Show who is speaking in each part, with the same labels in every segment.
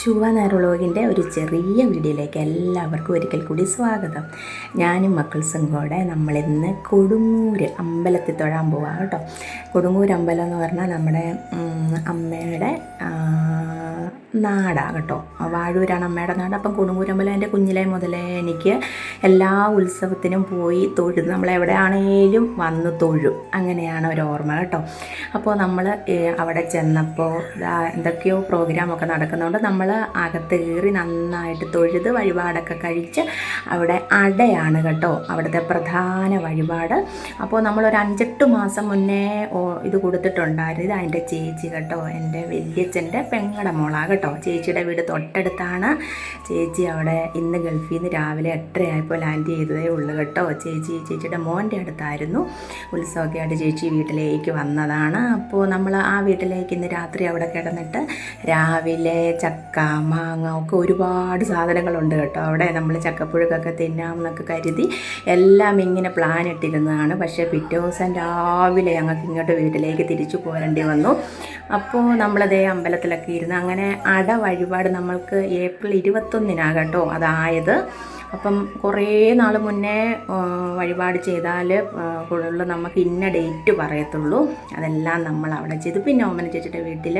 Speaker 1: ശുഭനേറുളോകിന്റെ ഒരു ചെറിയ വീഡിയോയിലേക്ക് എല്ലാവർക്കും ഒരിക്കൽ കൂടി സ്വാഗതം. ഞാനും മക്കൾസും കൂടെ നമ്മളിന്ന് കൊടുങ്ങൂർ അമ്പലത്തിൽ തൊഴാൻ പോവാം കേട്ടോ. കൊടുങ്ങൂർ അമ്പലം എന്ന് പറഞ്ഞാൽ നമ്മുടെ അമ്മയുടെ ആ, നാടാ കേട്ടോ വാഴൂരാണ് അമ്മയുടെ നാട്. അപ്പം കൊടുങ്ങൂരമ്പലം എന്റെ കുഞ്ഞിലെ മുതലേ എനിക്ക് എല്ലാ ഉത്സവത്തിനും പോയി തൊഴുത് നമ്മളെവിടെയാണേലും വന്ന് തൊഴും. അങ്ങനെയാണ് ഒരു ഓർമ്മ കേട്ടോ. അപ്പോൾ നമ്മൾ അവിടെ ചെന്നപ്പോൾ എന്തൊക്കെയോ പ്രോഗ്രാമൊക്കെ നടക്കുന്നതുകൊണ്ട് നമ്മൾ അകത്ത് കയറി നന്നായിട്ട് തൊഴുത് വഴിപാടൊക്കെ കഴിച്ച് അവിടെ അടയാണ് കേട്ടോ. അവിടുത്തെ പ്രധാന വഴിപാട്. അപ്പോൾ നമ്മളൊരു അഞ്ചെട്ട് മാസം മുന്നേ ഇത് കൊടുത്തിട്ടുണ്ടായിരുന്നു. ഇത് അതിന്റെ ചേച്ചി കേട്ടോ. എന്റെ വല്യച്ഛന്റെ പെങ്ങടെ മോളാ കേട്ടോ. ചേച്ചിയുടെ വീട് തൊട്ടടുത്താണ്. ചേച്ചി അവിടെ ഇന്ന് ഗൾഫിൽ നിന്ന് രാവിലെ എട്ടരയായപ്പോൾ ലാൻഡ് ചെയ്തതേ ഉള്ളൂ കേട്ടോ. ചേച്ചി ചേച്ചിയുടെ മോന്റെ അടുത്തായിരുന്നു. ഉത്സവമൊക്കെ ആയിട്ട് ചേച്ചി വീട്ടിലേക്ക് വന്നതാണ്. അപ്പോൾ നമ്മൾ ആ വീട്ടിലേക്ക് ഇന്ന് രാത്രി അവിടെ കിടന്നിട്ട് രാവിലെ ചക്ക മാങ്ങ ഒക്കെ ഒരുപാട് സാധനങ്ങളുണ്ട് കേട്ടോ. അവിടെ നമ്മൾ ചക്കപ്പുഴുക്കൊക്കെ തിന്നാം എന്നൊക്കെ കരുതി എല്ലാം ഇങ്ങനെ പ്ലാൻ ഇട്ടിരുന്നതാണ്. പക്ഷേ പിറ്റേ ദിവസം രാവിലെ ഞങ്ങൾക്ക് ഇങ്ങോട്ട് വീട്ടിലേക്ക് തിരിച്ചു പോരേണ്ടി വന്നു. അപ്പോൾ നമ്മളതേ അമ്പലത്തിലൊക്കെ ഇരുന്ന് അങ്ങനെ അട വഴിപാട് നമ്മൾക്ക് ഏപ്രിൽ ഇരുപത്തൊന്നിനാണ് കേട്ടോ അതായത് അപ്പം കുറേ നാൾ മുന്നേ വഴിപാട് ചെയ്താൽ കൂടുതൽ നമുക്ക് ഇന്ന ഡേറ്റ് പറയത്തുള്ളൂ. അതെല്ലാം നമ്മൾ അവിടെ ചെയ്തു. പിന്നെ ഓമന ചേച്ചിയുടെ വീട്ടിൽ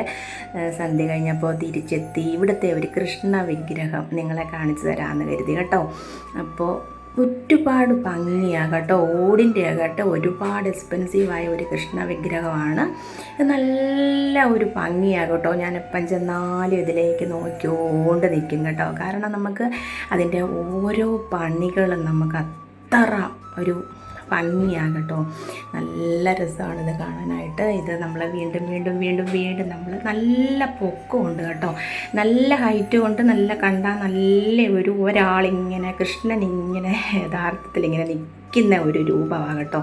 Speaker 1: സന്ധ്യ കഴിഞ്ഞപ്പോൾ തിരിച്ചെത്തി. ഇവിടുത്തെ ഒരു കൃഷ്ണ വിഗ്രഹം നിങ്ങളെ കാണിച്ചു തരാമെന്ന് കരുതി കേട്ടോ. അപ്പോൾ ഒരുപാട് ഭംഗിയാകട്ടെ കേട്ടോ ഓടിന്റെ ആകട്ടെ ഒരുപാട് എക്സ്പെൻസീവായ ഒരു കൃഷ്ണ വിഗ്രഹമാണ് നല്ല ഒരു ഭംഗിയാകട്ടോ. ഞാൻ ഞാനിപ്പം ചെന്നാലും ഇതിലേക്ക് നോക്കിയോണ്ട് നിൽക്കും കേട്ടോ. കാരണം നമുക്ക് അതിന്റെ ഓരോ പണികളും നമുക്ക് അത്ര ഒരു ഭംഗിയാണ് കേട്ടോ നല്ല രസമാണ് ഇത് കാണാനായിട്ട്. ഇത് നമ്മൾ വീണ്ടും വീണ്ടും വീണ്ടും വീണ്ടും നമ്മൾ നല്ല പൊക്കമുണ്ട് കേട്ടോ. നല്ല ഹൈറ്റ് കൊണ്ട് നല്ല കണ്ടാൽ നല്ല ഒരു ഒരാളിങ്ങനെ കൃഷ്ണൻ ഇങ്ങനെ യഥാർത്ഥത്തിൽ ഇങ്ങനെ നിൽക്കുന്ന ഒരു രൂപമാണ് കേട്ടോ.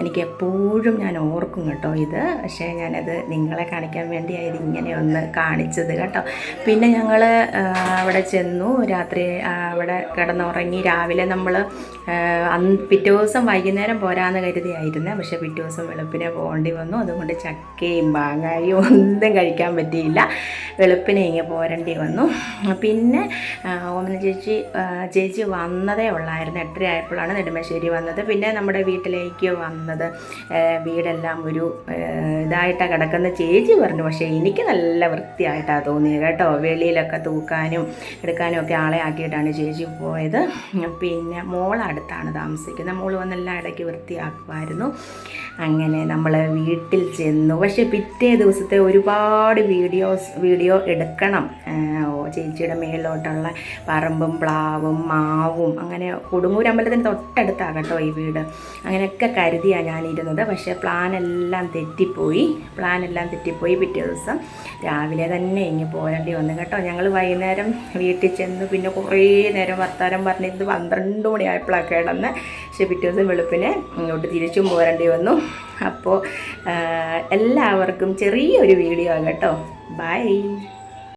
Speaker 1: എനിക്ക് എപ്പോഴും ഞാൻ ഓർക്കും കേട്ടോ ഇത്. പക്ഷേ ഞാനത് നിങ്ങളെ കാണിക്കാൻ വേണ്ടിയായത് ഇങ്ങനെ ഒന്ന് കാണിച്ചത് കേട്ടോ. പിന്നെ ഞങ്ങൾ അവിടെ ചെന്നു. രാത്രി അവിടെ കിടന്നുറങ്ങി രാവിലെ നമ്മൾ അന്ന് പിറ്റേ ദിവസം വൈകുന്നേരം പോരാന്ന് കരുതിയായിരുന്നേ. പക്ഷേ പിറ്റേ ദിവസം വെളുപ്പിനെ പോകേണ്ടി വന്നു. അതുകൊണ്ട് ചക്കയും മാങ്ങായും ഒന്നും കഴിക്കാൻ പറ്റിയില്ല. വെളുപ്പിനെ ഇങ്ങനെ പോരേണ്ടി വന്നു. പിന്നെ ഓമന ചേച്ചി ചേച്ചി വന്നതേ ഉള്ളായിരുന്നു. എട്ടര ആയപ്പോഴാണ് നെടുമ്പശ്ശേരി വന്നത് പിന്നെ നമ്മുടെ വീട്ടിലേക്ക് വന്നത്. വീടെല്ലാം ഒരു ഇതായിട്ട് ഇതായിട്ടാണ് കിടക്കുന്ന ചേച്ചി പറഞ്ഞു. പക്ഷേ എനിക്ക് നല്ല വൃത്തിയായിട്ടാണ് തോന്നിയത് കേട്ടോ. വെളിയിലൊക്കെ തൂക്കാനും എടുക്കാനും ഒക്കെ ആളെ ആക്കിയിട്ടാണ് ചേച്ചി പോയത്. പിന്നെ മോൾ അടുത്താണ് താമസിക്കുന്നത്. മോൾ വന്നെല്ലാം ഇടയ്ക്ക് വൃത്തിയാക്കുമായിരുന്നു. അങ്ങനെ നമ്മൾ വീട്ടിൽ ചെന്നു. പക്ഷേ പിറ്റേ ദിവസത്തെ ഒരുപാട് വീഡിയോസ് വീഡിയോ എടുക്കണം. ചേച്ചിയുടെ മേലോട്ടുള്ള പറമ്പും പ്ലാവും മാവും അങ്ങനെ കൊടുങ്ങൂർ അമ്പലത്തിന് തൊട്ടടുത്താണ് കേട്ടോ ഈ വീട്. അങ്ങനെയൊക്കെ കരുതിയാണ് ഞാനിരുന്നത്. പക്ഷേ പ്ലാനെല്ലാം തെറ്റിപ്പോയി. പ്ലാനെല്ലാം തെറ്റിപ്പോയി പിറ്റേ ദിവസം. രാവിലെ തന്നെ ഇങ്ങ് പോരേണ്ടി വന്നു കേട്ടോ. ഞങ്ങൾ വൈകുന്നേരം വീട്ടിൽ ചെന്ന്. പിന്നെ കുറേ നേരം വർത്താനം പറഞ്ഞിരുന്ന് പന്ത്രണ്ട് മണിയായപ്പോഴാണ് കിടന്ന്. പക്ഷേ പിറ്റേ ദിവസം വെളുപ്പിനെ ഇങ്ങോട്ട് തിരിച്ചും പോരേണ്ടി വന്നു. അപ്പോൾ എല്ലാവർക്കും ചെറിയൊരു വീഡിയോ കേട്ടോ. ബൈ.